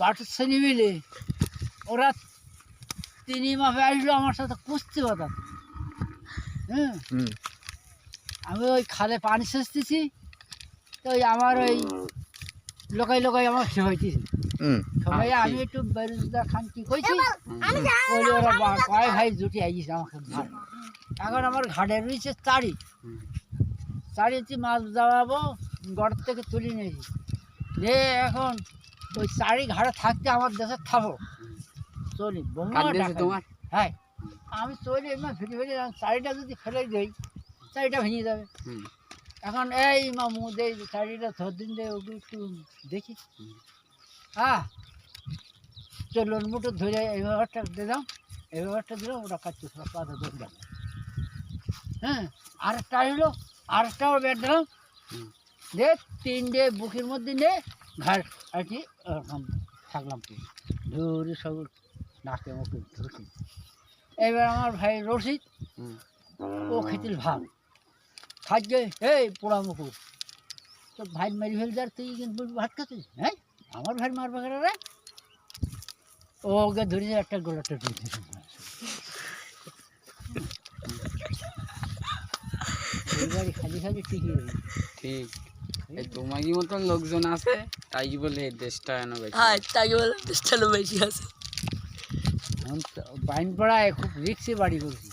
Butter ছেলে মিলে ওরা তিনি মাপে আসলো আমার সাথে কুস্তি বাতা হ্যাঁ হুম। আমি ওই খালে পানি সেচতেছি তো ওই আমার ওই লোকাই লোকাই আমার হুম। সবাই আমি একটু বেরোজগার খান কি কইছি? বলে ওরা কয় ভাই জুটি আইছে আমাকে এখন আমার ঘাটে রয়েছে চারি। চারিতে মাছ যাওয়াবো গড় থেকে তুলে নিয়েছি। নে এখন ওই চারি ঘাড়ে থাকতে আমার দেশে থাকো। চলি। তোমার? হ্যাঁ আমি চলি এমনি ফিরে ফিরে চারিটা যদি ফেলে দিই চারিটা ভেঙে যাবে। এখন এই মামু দেই চারিটা ধর দিন দে ওকে একটু দেখি। হ্যাঁ চলুন মুঠো ধরে এই ব্যাপারটা দিলাম এই ব্যাপারটা দিলাম ওটা কাটছে সব পাতা ধরলাম হ্যাঁ আরেকটা হলো আরেকটাও বেড দিলাম। দে তিনটে বুকের মধ্যে নে। ঘাট আর কি ওরকম থাকলাম কি? ধরে সব নাকে মুখে ধরছি এবার আমার ভাই রশিদ ও খেতিল ভাব খাদ্য এই পোড়া মুকুর তো ভাই মারি ফেল যার তুই কিন্তু ভাত খাচ্ছিস হ্যাঁ? আমার ভাই মারবে রে? ও ওকে ধরেছে একটা গোলাটা ধরেছে ওই খালি খালি রয়েছে ঠিক। এই তোমারই মতন লোকজন আছে তাই বলে এই দেশটা এনে বেশি হ্যাঁ তাই বলে চেষ্টা বেশি আছে বাইন পড়ায় খুব রিক্সে বাড়ি করছি